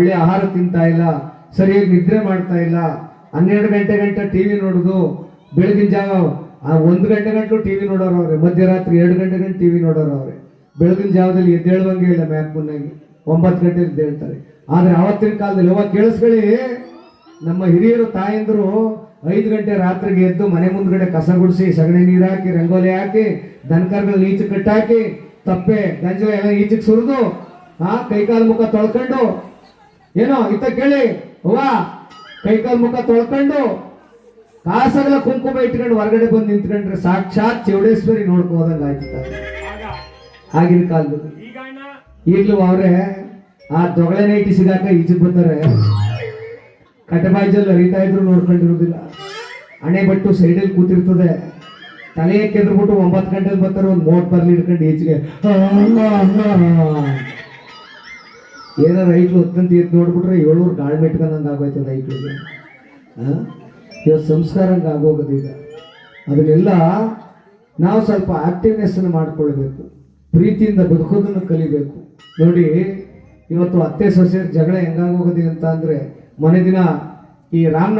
ಒಳ್ಳೆ ಆಹಾರ ತಿಂತಾ ಇಲ್ಲ, ಸರಿಯಾಗಿ ನಿದ್ರೆ ಮಾಡ್ತಾ ಇಲ್ಲ, ಹನ್ನೆರಡು ಗಂಟೆ ಗಂಟೆ ಟಿವಿ ನೋಡುದು, ಬೆಳಗಿನ ಜಾವ ಒಂದು ಗಂಟೆ ಗಂಟು ಟಿವಿ ನೋಡೋರು ಅವ್ರೆ, ಮಧ್ಯರಾತ್ರಿ ಎರಡು ಗಂಟೆ ಗಂಟೆ ಟಿವಿ ನೋಡೋರು ಅವ್ರೆ. ಬೆಳಗಿನ ಜಾವದಲ್ಲಿ ಎದ್ದೇಳುವಂಗೆ ಇಲ್ಲ ಮ್ಯಾಕ್ ಮುನ್ನಾಗಿ ಒಂಬತ್ತು ಗಂಟೆ ಎದ್ದೇಳ್ತಾರೆ ಆದ್ರೆ ಅವತ್ತಿನ ಕಾಲದಲ್ಲಿ ಅವಾಗ ಕೇಳಿಸ್ಕೊಳ್ಳಿ, ನಮ್ಮ ಹಿರಿಯರು ತಾಯಂದ್ರು ಐದು ಗಂಟೆ ರಾತ್ರಿಗೆ ಎದ್ದು ಮನೆ ಮುಂದ್ಗಡೆ ಕಸ ಗುಡಿಸಿ, ಸಗಣಿ ನೀರು ಹಾಕಿ, ರಂಗೋಲಿ ಹಾಕಿ ದನಕರ್ಗಳು ಈಚೆ ಕಟ್ಟಾಕಿ, ತಪ್ಪೆ, ಗಂಜಲ ಎಲ್ಲ ಈಚೆಗೆ ಸುರಿದು, ಆ ಕೈಕಾಲು ಮುಖ ತೊಳ್ಕೊಂಡು ಏನೋ, ಇತ್ತ ಕೇಳಿ. ಅವ್ವ ಕೈಕಾಲು ಮುಖ ತೊಳ್ಕೊಂಡು ಕಾಸಗಲ ಕುಂಕುಮ ಇಟ್ಕೊಂಡು ಹೊರಗಡೆ ಬಂದು ನಿಂತ್ಕೊಂಡ್ರೆ ಸಾಕ್ಷಾತ್ ಚೌಡೇಶ್ವರಿ ನೋಡ್ಕೋದಂಗ ಆಗಿನ ಕಾಲದಲ್ಲಿ. ಈಗಲೂ ಅವ್ರೆ, ಆ ದೊಗಳೆ ನೈಟಿ ಸಿಗಾಕ ಈಜು ಬರ್ತಾರೆ. ಕಟಬಾಯಿಜಲ್ಲಿ ಹರಿತಾ ಇದ್ರು ನೋಡ್ಕೊಂಡಿರೋದಿಲ್ಲ. ಹಣೆ ಬಟ್ಟು ಸೈಡಲ್ಲಿ ಕೂತಿರ್ತದೆ. ತಲೆ ಬಿಟ್ಟು ಒಂಬತ್ತು ಗಂಟೆಲಿ ಬರ್ತಾರೆ, ಒಂದು ಮೋಟ್ ಬರ್ಲಿ ಇಟ್ಕೊಂಡು ಈಚೆಗೆ. ಏನೋ ರೈಟ್ ಹೊತ್ತಂತ ಎದ್ದು ನೋಡ್ಬಿಟ್ರೆ ಏಳೂರು ಗಾಳಿ ಮೆಟ್ಕೊಂಡಂಗೆ ಆಗೋಯ್ತು ರೈಟ್ಗೆ ಇವತ್ತು ಸಂಸ್ಕಾರ ಹಂಗೆ ಆಗೋಗೋದು ಈಗ. ಅದನ್ನೆಲ್ಲ ನಾವು ಸ್ವಲ್ಪ ಆಕ್ಟಿವ್ನೆಸ್ ಅನ್ನು ಮಾಡ್ಕೊಳ್ಬೇಕು. ಪ್ರೀತಿಯಿಂದ ಬದುಕೋದನ್ನು ಕಲಿಬೇಕು. ನೋಡಿ, ಇವತ್ತು ಅತ್ತೆ ಸೊಸೆ ಜಗಳ ಹೆಂಗಾಗೋಗಿದೆ ಅಂತ ಅಂದ್ರೆ ಮನೆ ದಿನ ಈ ರಾಮನಗರ